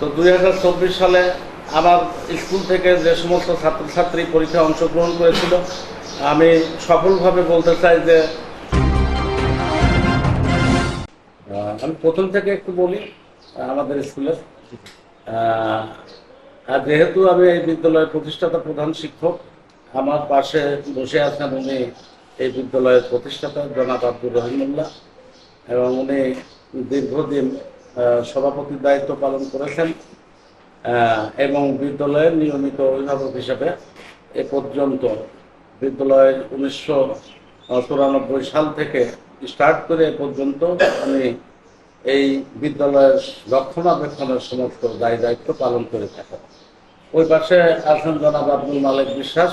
তো দুই হাজার চব্বিশ সালে আমার স্কুল থেকে যে সমস্ত ছাত্রছাত্রী পরীক্ষায় অংশগ্রহণ করেছিল, আমি সফলভাবে বলতে চাই যে আমি প্রথম থেকে একটু বলি আমাদের স্কুলের। যেহেতু আমি এই বিদ্যালয়ের প্রতিষ্ঠাতা প্রধান শিক্ষক, আমার পাশে বসে আছেন উনি এই বিদ্যালয়ের প্রতিষ্ঠাতা জনাব আব্দুর রহিমুল্লাহ এবং উনি দীর্ঘদিন সভাপতির দায়িত্ব পালন করেছেন এবং বিদ্যালয়ের নিয়মিত অভিভাবক হিসেবে এ পর্যন্ত বিদ্যালয়ের উনিশশো চুরানব্বই সাল থেকে স্টার্ট করে এ পর্যন্ত আমি এই বিদ্যালয়ের রক্ষণাবেক্ষণের সমস্ত দায় দায়িত্ব পালন করে থাকেন ওই পাশে আছেন জনাব আব্দুল মালিক বিশ্বাস,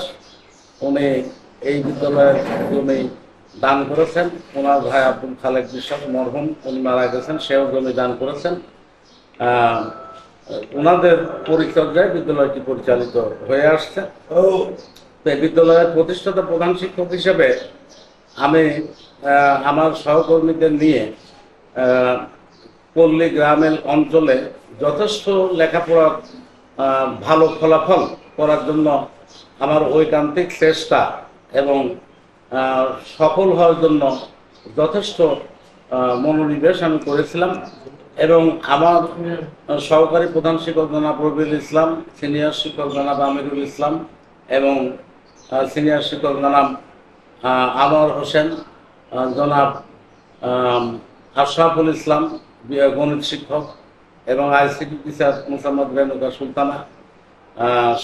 উনি এই বিদ্যালয়ের জমি দান করেছেন। ওনার ভাই আব্দুল খালেক বিশ্বাস মরহুম উনি মারা গেছেন সেও জমি দান করেছেন। ওনাদের পরিচর্যায় বিদ্যালয়টি পরিচালিত হয়ে আসছে। বিদ্যালয়ের প্রতিষ্ঠাতা প্রধান শিক্ষক হিসেবে আমি আমার সহকর্মীদের নিয়ে পল্লী গ্রামের অঞ্চলে যথেষ্ট লেখাপড়ার ভালো ফলাফল করার জন্য আমার ঐকান্তিক চেষ্টা এবং সফল হওয়ার জন্য যথেষ্ট মনোনিবেশ আমি করেছিলাম এবং আমার সহকারী প্রধান শিক্ষক জনাব রবিউল ইসলাম, সিনিয়র শিক্ষক জনাব আমিরুল ইসলাম এবং সিনিয়র শিক্ষক জনাব আনোয়ার হোসেন জনাব আশরাফুল ইসলাম গণিত শিক্ষক এবং আইসিটি টিচার মোসাম্মদ রেণুকা সুলতানা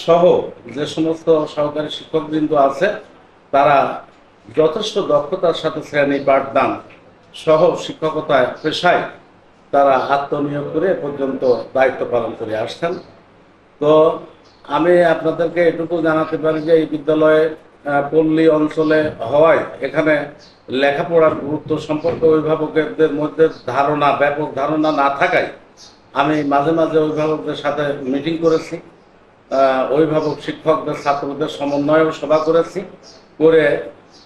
সহ যে সমস্ত সহকারী শিক্ষকবৃন্দ আছে, তারা যথেষ্ট দক্ষতার সাথে শ্রেণি পাঠদান সহ শিক্ষকতায় পেশায় তারা আত্মনিয়োগ করে পর্যন্ত দায়িত্ব পালন করে আসছেন। তো আমি আপনাদেরকে এটুকু জানাতে পারি যে এই বিদ্যালয়ে পল্লী অঞ্চলে হওয়ায় এখানে লেখাপড়ার গুরুত্ব সম্পর্কে অভিভাবকদের মধ্যে ধারণা, ব্যাপক ধারণা না থাকায় আমি মাঝে মাঝে অভিভাবকদের সাথে মিটিং করেছি। অভিভাবক শিক্ষকদের, ছাত্রদের সমন্বয়েও সভা করেছি। করে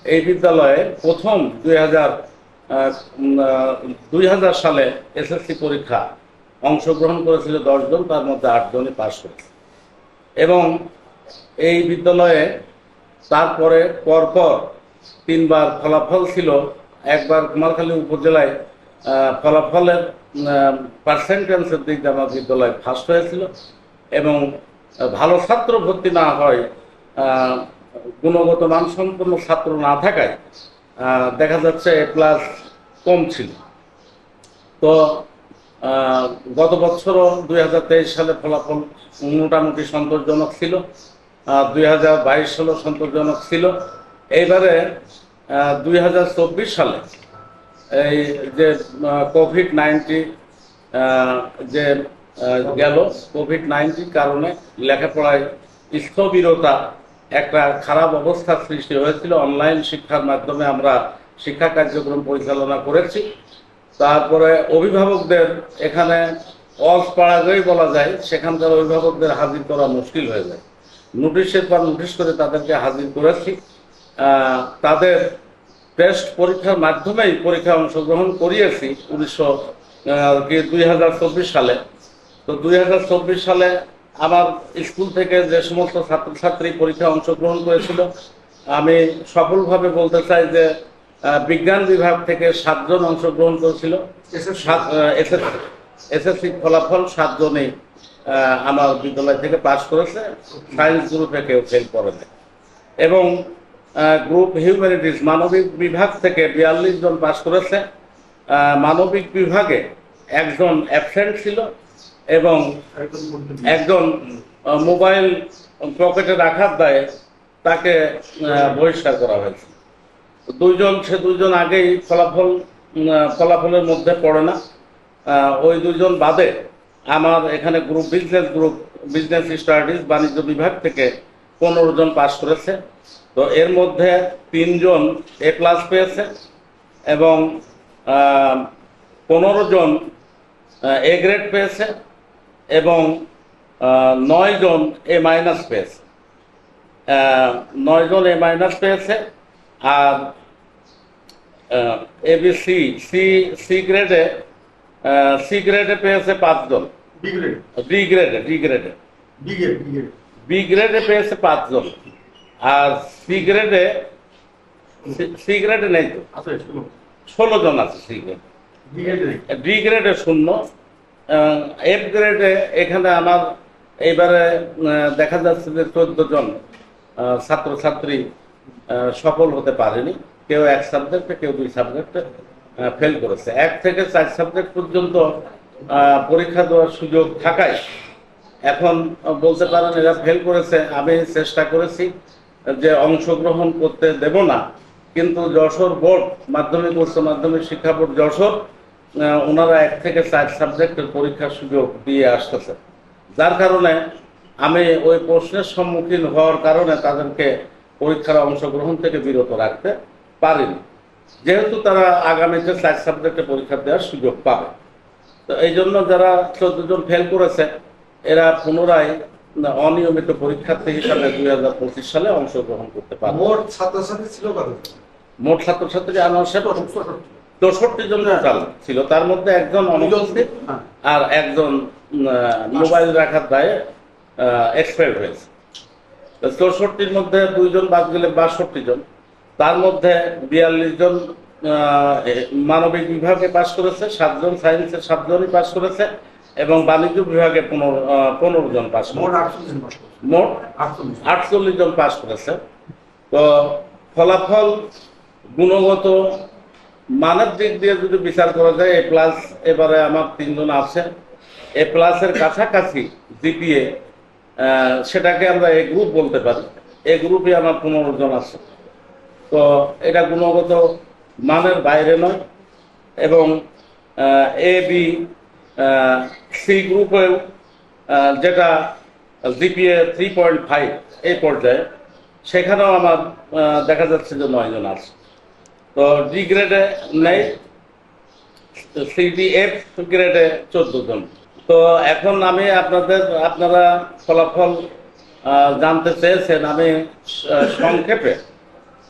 এই বিদ্যালয়ে প্রথম দুই হাজার দুই হাজার সালে এসএসসি পরীক্ষা অংশগ্রহণ করেছিল দশজন তার মধ্যে আটজনই পাশ করেছে এবং এই বিদ্যালয়ে তারপরে পরপর তিনবার ফলাফল ছিল। একবার কুমারখালী উপজেলায় ফলাফলের পার্সেন্টেন্সের দিক দিয়ে আমার বিদ্যালয় ফার্স্ট হয়েছিল এবং ভালো ছাত্র ভর্তি না হয় গুণগত মানসম্পন্ন ছাত্র না থাকায় দেখা যাচ্ছে এ প্লাস কম ছিল। তো গত বছরও দুই হাজার তেইশ সালে ফলাফল মোটামুটি সন্তোষজনক ছিল দুই হাজার বাইশ সালও সন্তোষজনক ছিল। এইবারে দুই হাজার চব্বিশ সালে এই যে কোভিড নাইন্টি যে গেল, কোভিড নাইন্টির কারণে লেখাপড়ায় স্থবিরতা একটা খারাপ অবস্থার সৃষ্টি হয়েছিল। অনলাইন শিক্ষার মাধ্যমে আমরা শিক্ষা কার্যক্রম পরিচালনা করেছি। তারপরে অভিভাবকদের এখানে অপরাগই বলা যায়, সেখানকার অভিভাবকদের হাজির করা মুশকিল হয়ে যায়। নোটিশের পর নোটিশ করে তাদেরকে হাজির করেছি। তাদের টেস্ট পরীক্ষার মাধ্যমেই পরীক্ষায় অংশগ্রহণ করিয়েছি উনিশশো দুই সালে। তো দুই হাজার চব্বিশ সালে আমার স্কুল থেকে যে সমস্ত ছাত্রছাত্রী পরীক্ষায় অংশগ্রহণ করেছিল আমি সফলভাবে বলতে চাই যে বিজ্ঞান বিভাগ থেকে সাতজন অংশগ্রহণ করেছিল। এসএসসি? ফলাফল সাতজনই আমার বিদ্যালয় থেকে পাশ করেছে। সায়েন্স গ্রুপে কেউ ফেল করেনি। এবং গ্রুপ হিউম্যানিটিস মানবিক বিভাগ থেকে বিয়াল্লিশ জন পাশ করেছে। মানবিক বিভাগে একজন অ্যাবসেন্ট ছিল। এবং একজন মোবাইল পকেটে রাখার দায়ে তাকে বহিষ্কার করা হয়েছে। দুইজন সে দুইজন আগেই ফলাফল ফলাফলের মধ্যে পড়ে না। ওই দুইজন বাদে আমার এখানে group business group business studies বাণিজ্য বিভাগ থেকে পনেরো জন পাশ করেছে। তো এর মধ্যে তিনজন এ প্লাস পেয়েছে এবং পনেরো জন এ গ্রেড পেয়েছে। এবং আহ, নয় জন এ মাইনাস পেয়েছে। আহ, নয় জন এ মাইনাস পেয়েছে আর এবিসি সি সি গ্রেডে সি গ্রেডে পেয়েছে পাঁচজন ডি গ্রেডে ডি গ্রেডে বি গ্রেড পেয়েছে পাঁচজন আর সি গ্রেডে সি গ্রেডে নেই তো? ষোলো। জন আছে সি গ্রেড ডি গ্রেডে শূন্য। এফ গ্রেডে এখানে আমার এইবারে দেখা যাচ্ছে যে চোদ্দ জন ছাত্রছাত্রী সফল হতে পারেনি। কেউ এক সাবজেক্টে কেউ দুই সাবজেক্টে ফেল করেছে। এক থেকে চার সাবজেক্ট পর্যন্ত পরীক্ষা দেওয়ার সুযোগ থাকায় এখন বলতে পারেন এরা ফেল করেছে। আমি চেষ্টা করেছি যে অংশগ্রহণ করতে দেব না। কিন্তু যশোর বোর্ড, মাধ্যমিক, উচ্চ মাধ্যমিক শিক্ষা বোর্ড যশোর ওনারা এক থেকে চার সাবজেক্টের পরীক্ষার সুযোগ দিয়ে আসতেছে। যার কারণে আমি ওই প্রশ্নের সম্মুখীন হওয়ার কারণে তাদেরকে পরীক্ষার অংশগ্রহণ থেকে বিরত রাখতে পারিনি। যেহেতু তারা আগামীতে চার সাবজেক্টে পরীক্ষা দেওয়ার সুযোগ পাবে। তো এই জন্য যারা চোদ্দ জন ফেল করেছে এরা পুনরায় অনিয়মিত পরীক্ষার্থী হিসাবে দুই হাজার পঁচিশ সালে অংশগ্রহণ করতে পারবে। মোট ছাত্রছাত্রী ছিল মোট ছাত্রছাত্রী সাহেব চৌষট্টি জন টোটাল ছিল। তার মধ্যে একজন অনুপস্থিত হ্যাঁ। আর একজন মোবাইল রাখার দায়ে এক্সপায়ার হয়েছে। চৌষট্টির মধ্যে দুইজন বাদ গেলে বাষট্টি জন। তার মধ্যে বিয়াল্লিশ জন মানবিক বিভাগে পাশ করেছে সাতজন সায়েন্সের সাতজনই পাশ করেছে এবং বাণিজ্য বিভাগে পনেরো পনেরো জন পাশ মোট করেছে। জন মোট আটচল্লিশ জন পাশ করেছে। তো ফলাফল গুণগত মানের দিক দিয়ে যদি বিচার করা যায় এ প্লাস এবারে আমার তিনজন আছে। এ প্লাসের কাছাকাছি জিপিএ সেটাকে আমরা এ গ্রুপ বলতে পারি। এ গ্রুপে আমার পনেরো জন আছে। তো এটা গুণগত মানের বাইরে নয় এবং এ বি সি গ্রুপেও যেটা জিপিএ থ্রি পয়েন্ট ফাইভ এই পর্যায়ে, সেখানেও আমার দেখা যাচ্ছে যে নয়জন আছে। তো ডি গ্রেডে নেই সিডিএফ গ্রেডে চোদ্দ জন। তো এখন আমি আপনাদের, আপনারা ফলাফল জানতে চেয়েছেন। আমি সংক্ষেপে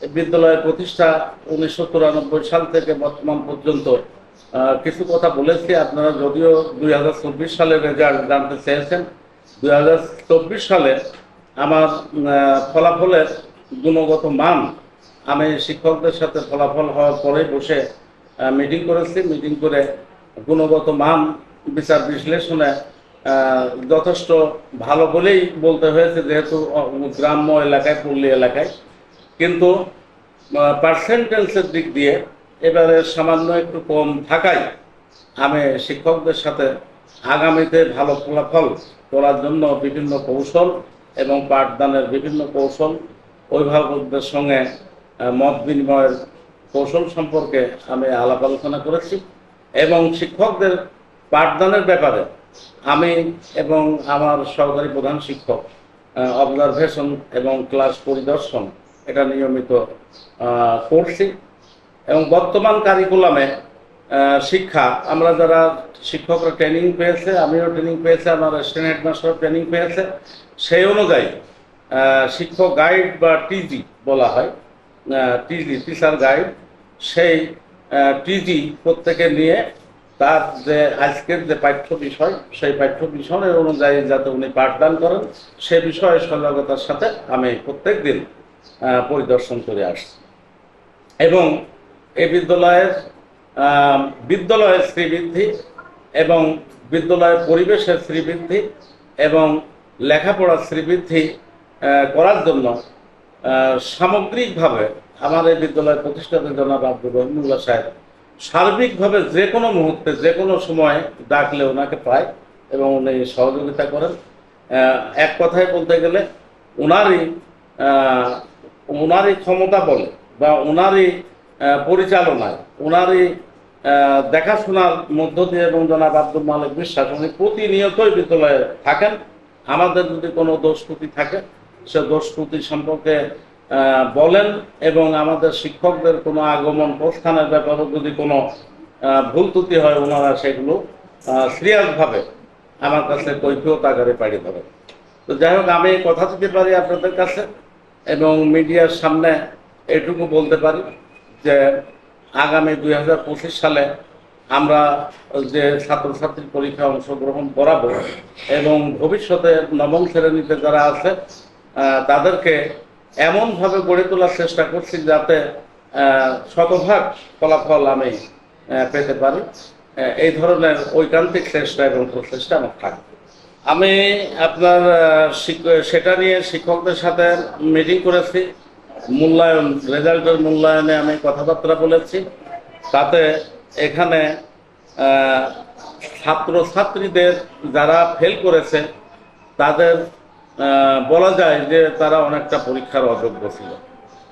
বিদ্যালয়ের প্রতিষ্ঠা উনিশশো চুরানব্বই সাল থেকে বর্তমান পর্যন্ত কিছু কথা বলেছি। আপনারা যদিও দুই হাজার চব্বিশ সালের রেজাল্ট জানতে চেয়েছেন, দুই হাজার চব্বিশ সালে আমার ফলাফলের গুণগত মান আমি শিক্ষকদের সাথে ফলাফল হওয়ার পরে বসে মিটিং করেছি। মিটিং করে গুণগত মান বিচার বিশ্লেষণে যথেষ্ট ভালো বলেই বলতে হয়েছে যেহেতু গ্রাম্য এলাকায়, পল্লী এলাকায়। কিন্তু পার্সেন্টেন্সের দিক দিয়ে এবারে সামান্য একটু কম থাকায় আমি শিক্ষকদের সাথে আগামীতে ভালো ফলাফল করার জন্য বিভিন্ন কৌশল এবং পাঠদানের বিভিন্ন কৌশল অভিভাবকদের সঙ্গে মত বিনিময়ের কৌশল সম্পর্কে আমি আলাপ আলোচনা করেছি এবং শিক্ষকদের পাঠদানের ব্যাপারে আমি এবং আমার সহকারী প্রধান শিক্ষক অবজারভেশন এবং ক্লাস পরিদর্শন এটা নিয়মিত করছি এবং বর্তমান কারিকুলামে শিক্ষা, আমরা যারা শিক্ষকরা ট্রেনিং পেয়েছে, আমিও ট্রেনিং পেয়েছি, আমার স্ট্যান্ড হেডমাস্টার ট্রেনিং পেয়েছে, সেই অনুযায়ী শিক্ষক গাইড বা টিজি বলা হয় টিজি টিচার গাইড সেই টিজি প্রত্যেকে নিয়ে তার যে আজকের যে পাঠ্য বিষয়, সেই পাঠ্য বিষয়ের অনুযায়ী যাতে উনি পাঠদান করেন, সে বিষয়ে সজাগতার সাথে আমি প্রত্যেক দিন পরিদর্শন করে আসছি। এবং এই বিদ্যালয়ের বিদ্যালয়ের শ্রীবৃদ্ধি এবং বিদ্যালয়ের পরিবেশের শ্রীবৃদ্ধি এবং লেখাপড়ার শ্রীবৃদ্ধি করার জন্য সামগ্রিকভাবে আমার এই বিদ্যালয় প্রতিষ্ঠাতা জনাব আব্দুর রহমুল্লাহ সাহেব সার্বিকভাবে যে কোনো মুহূর্তে, যে কোনো সময় ডাকলে ওনাকে পায় এবং উনি সহযোগিতা করেন। এক কথায় বলতে গেলে ওনারই ওনারই ক্ষমতা বলে বা ওনারই পরিচালনায় ওনারই দেখাশোনার মধ্য দিয়ে এবং জনাব আব্দুল মালিক বিশ্বাস উনি প্রতিনিয়তই বিদ্যালয়ে থাকেন। আমাদের যদি কোনো দোষ থাকে সে দোষ ত্রুটি সম্পর্কে বলেন এবং আমাদের শিক্ষকদের কোনো আগমন প্রস্থানের ব্যাপারে যদি কোনো ভুল ত্রুটি হয় ওনারা সেগুলো সিরিয়াসভাবে আমার কাছে কৈফিয়ত আকারে পাঠিয়ে ধরেন তো যাই হোক, আমি কথা দিতে পারি আপনাদের কাছে এবং মিডিয়ার সামনে এটুকু বলতে পারি যে আগামী দুই হাজার পঁচিশ সালে আমরা যে ছাত্রছাত্রীর পরীক্ষায় অংশগ্রহণ করাবো এবং ভবিষ্যতে নবম শ্রেণীতে যারা আছে তাদেরকে এমনভাবে গড়ে তোলার চেষ্টা করছি যাতে শতভাগ ফলাফল আমি পেতে পারি। এই ধরনের ঐকান্তিক চেষ্টা এবং প্রচেষ্টা আমার থাকবে। আমি আপনার সেটা নিয়ে শিক্ষকদের সাথে মিটিং করেছি। মূল্যায়ন, রেজাল্টের মূল্যায়নে আমি কথাবার্তা বলেছি। তাতে এখানে ছাত্রছাত্রীদের যারা ফেল করেছে, তাদের বলা যায় যে তারা অনেকটা পরীক্ষার অযোগ্য ছিল।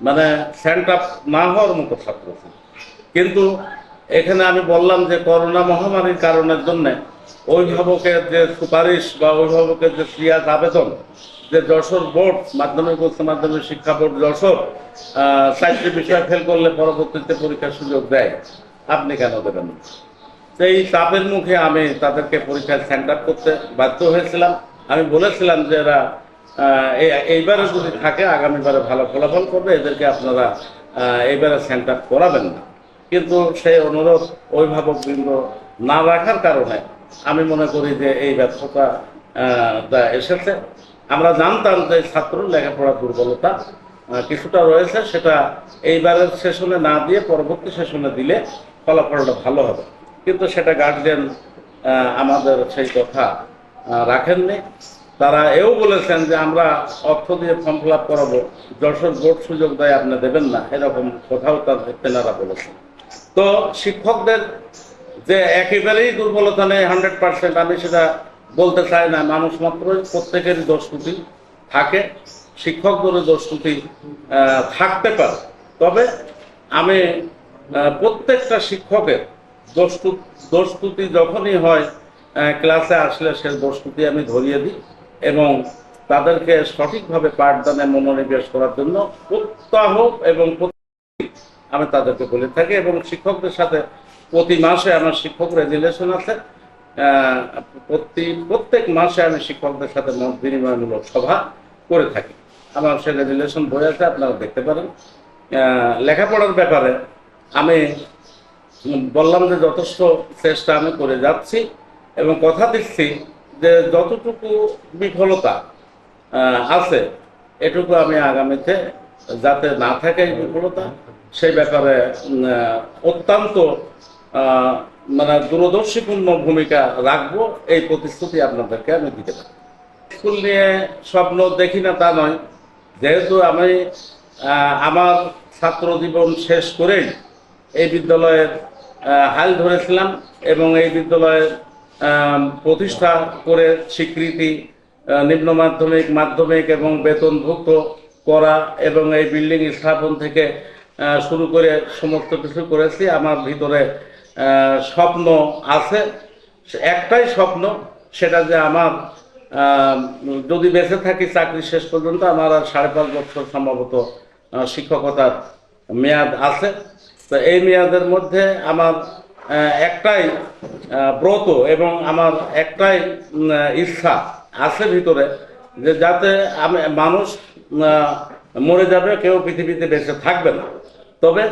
মানে সেন্ট আপ না হওয়ার মতো ছাত্র ছিল। কিন্তু এখানে আমি বললাম যে করোনা মহামারীর কারণের জন্য অভিভাবকের যে সুপারিশ বা অভিভাবকের যে ক্রিয়াজ আবেদন, যে যশোর বোর্ড, মাধ্যমিক উচ্চ মাধ্যমিক শিক্ষা বোর্ড যশোর চারটি বিষয় ফেল করলে পরবর্তীতে পরীক্ষার সুযোগ দেয়। আপনি কেন দেবেন? সেই চাপের মুখে আমি তাদেরকে পরীক্ষায় সেন্টার করতে বাধ্য হয়েছিলাম। আমি বলেছিলাম যে এরা এই- এইবারে যদি থাকে, আগামীবারে ভালো ফলাফল করবে, এদেরকে আপনারা এইবারে সেন্টার করাবেন না। কিন্তু সেই অনুরোধ অভিভাবক বৃন্দ না রাখার কারণে আমি মনে করি যে এই ব্যর্থতা এসেছে। আমরা জানতাম যে ছাত্র লেখাপড়ার দুর্বলতা কিছুটা রয়েছে, সেটা এইবারের সেশনে না দিয়ে পরবর্তী সেশনে দিলে ফলাফলটা ভালো হবে। কিন্তু সেটা গার্জেন আমাদের সেই কথা রাখেননি। তারা এও বলেছেন যে আমরা অর্থ দিয়ে ফর্ম ফিল আপ করাবো। যশোর বোর্ড সুযোগ দেয়, আপনি দেবেন না। এরকম কথাও তার তেনারা বলেছেন। তো শিক্ষকদের যে একেবারেই দুর্বলতা নেই হান্ড্রেড পার্সেন্ট আমি সেটা বলতে চাই না। মানুষ মাত্রই প্রত্যেকেরই দোষ থাকে। শিক্ষকদেরও দোষ ত্রুটি থাকতে পারে। তবে আমি প্রত্যেকটা শিক্ষকের দোষ দোষ যখনই হয় ক্লাসে আসলে সে বস্তুটি আমি ধরিয়ে দিই এবং তাদেরকে সঠিকভাবে পাঠদানে মনোনিবেশ করার জন্য প্রত্যাহ এবং আমি তাদেরকে বলে থাকি এবং শিক্ষকদের সাথে প্রতি মাসে আমার শিক্ষক রেজুলেশন আছে। প্রতি প্রত্যেক মাসে আমি শিক্ষকদের সাথে মত বিনিময়মূলক সভা করে থাকি। আমার সে রেজুলেশন বই আছে, আপনারা দেখতে পারেন। লেখাপড়ার ব্যাপারে আমি বললাম যে যথেষ্ট চেষ্টা আমি করে যাচ্ছি। এবং কথা দিচ্ছি যে যতটুকু বিফলতা আছে, এটুকু আমি আগামীতে যাতে না থাকে এই বিফলতা, সেই ব্যাপারে অত্যন্ত মানে দূরদর্শীপূর্ণ ভূমিকা রাখব, এই প্রতিশ্রুতি আপনাদেরকে আমি দিতে পারি। স্কুল নিয়ে স্বপ্ন দেখি না তা নয়, যেহেতু আমি আমার ছাত্র জীবন শেষ করেই এই বিদ্যালয়ের হাল ধরেছিলাম এবং এই বিদ্যালয়ের প্রতিষ্ঠা করে স্বীকৃতি নিম্ন মাধ্যমিক মাধ্যমিক এবং বেতনভুক্ত করা এবং এই বিল্ডিং স্থাপন থেকে শুরু করে সমস্ত কিছু করেছি। আমার ভিতরে স্বপ্ন আছে। একটাই স্বপ্ন, সেটা যে আমার যদি বেঁচে থাকি চাকরি শেষ পর্যন্ত, আমার আর সাড়ে পাঁচ বছর সম্ভবত শিক্ষকতার মেয়াদ আছে। তো এই মেয়াদের মধ্যে আমার একটাই ব্রত এবং আমার একটাই ইচ্ছা আছে ভিতরে যে যাতে আমি, মানুষ মরে যাবে, কেউ পৃথিবীতে বেঁচে থাকবে না। তবে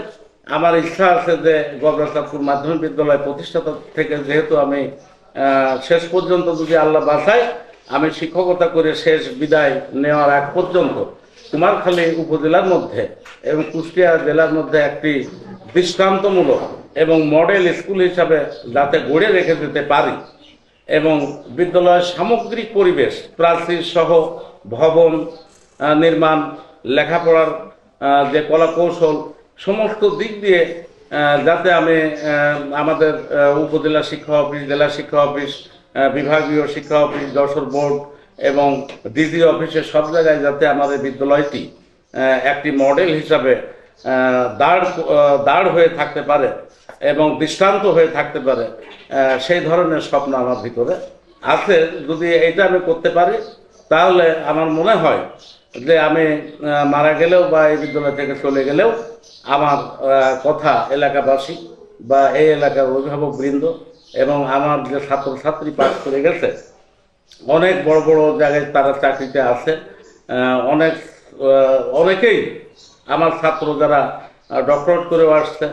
আমার ইচ্ছা আছে যে গবরাচাঁদপুর মাধ্যমিক বিদ্যালয় প্রতিষ্ঠাতা থেকে যেহেতু আমি শেষ পর্যন্ত যদি আল্লাহ বাঁচায় আমি শিক্ষকতা করে শেষ বিদায় নেওয়ার আগ পর্যন্ত কুমারখালী উপজেলার মধ্যে এবং কুষ্টিয়া জেলার মধ্যে একটি দৃষ্টান্তমূলক এবং মডেল স্কুল হিসাবে যাতে গড়ে রেখে দিতে পারি এবং বিদ্যালয়ের সামগ্রিক পরিবেশ, প্রাচীর সহ ভবন নির্মাণ, লেখাপড়ার যে কলা কৌশল সমস্ত দিক দিয়ে যাতে আমি আমাদের উপজেলা শিক্ষা অফিস, জেলা শিক্ষা অফিস বিভাগীয় শিক্ষা অফিস, যশোর বোর্ড এবং ডিজি অফিসে সব জায়গায় যাতে আমাদের বিদ্যালয়টি একটি মডেল হিসাবে দাঁড় দাঁড় হয়ে থাকতে পারে। এবং দৃষ্টান্ত হয়ে থাকতে পারে সেই ধরনের স্বপ্ন আমার ভিতরে আছে। যদি এটা আমি করতে পারি, তাহলে আমার মনে হয় যে আমি মারা গেলেও বা এই বিদ্যালয় থেকে চলে গেলেও আমার কথা এলাকাবাসী বা এই এলাকার অভিভাবক বৃন্দ এবং আমার যে ছাত্রছাত্রী পাশ করে গেছে, অনেক বড় বড় জায়গায় তারা চাকরিতে আছে অনেক অনেকেই আমার ছাত্র যারা ডক্টরেট করে আসছে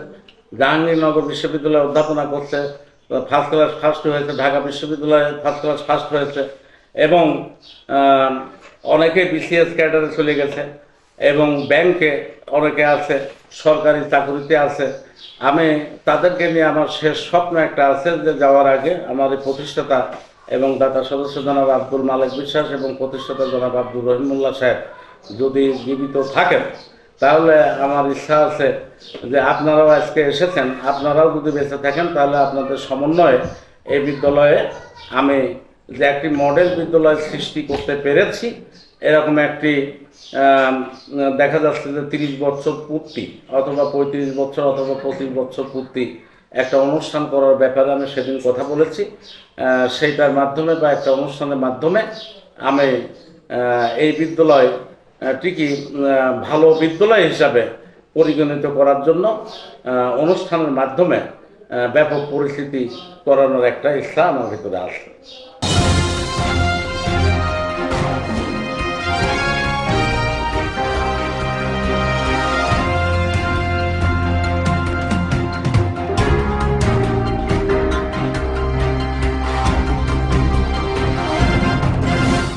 জাহাঙ্গীরনগর বিশ্ববিদ্যালয়ে অধ্যাপনা করছে ফার্স্ট ক্লাস ফার্স্ট হয়েছে, ঢাকা বিশ্ববিদ্যালয়ে ফার্স্ট ক্লাস ফার্স্ট হয়েছে, এবং অনেকে বিসিএস ক্যাডারে চলে গেছে, এবং ব্যাংকে অনেকে আছে, সরকারি চাকরিতে আছে। আমি তাদেরকে নিয়ে আমার শেষ স্বপ্ন একটা আছে যে যাওয়ার আগে আমার এই প্রতিষ্ঠাতা এবং দাতা সদস্য জনাব আব্দুল মালিক বিশ্বাস এবং প্রতিষ্ঠাতা জনাব আব্দুর রহিমুল্লাহ সাহেব যদি জীবিত থাকেন তাহলে আমার ইচ্ছা আছে যে আপনারাও আজকে এসেছেন, আপনারাও যদি বেঁচে থাকেন, তাহলে আপনাদের সমন্বয়ে এই বিদ্যালয়ে আমি যে একটি মডেল বিদ্যালয় সৃষ্টি করতে পেরেছি, এরকম একটি দেখা যাচ্ছে যে তিরিশ বছর পূর্তি অথবা পঁয়ত্রিশ বছর অথবা পঁচিশ বছর পূর্তি একটা অনুষ্ঠান করার ব্যাপারে আমি সেদিন কথা বলেছি। সেইটার মাধ্যমে বা একটা অনুষ্ঠানের মাধ্যমে আমি এই বিদ্যালয় ঠিকই ভালো বিদ্যালয় হিসাবে পরিগণিত করার জন্য অনুষ্ঠানের মাধ্যমে ব্যাপক পরিস্থিতি করানোর একটা ইচ্ছা আমার ভিতরে আছে।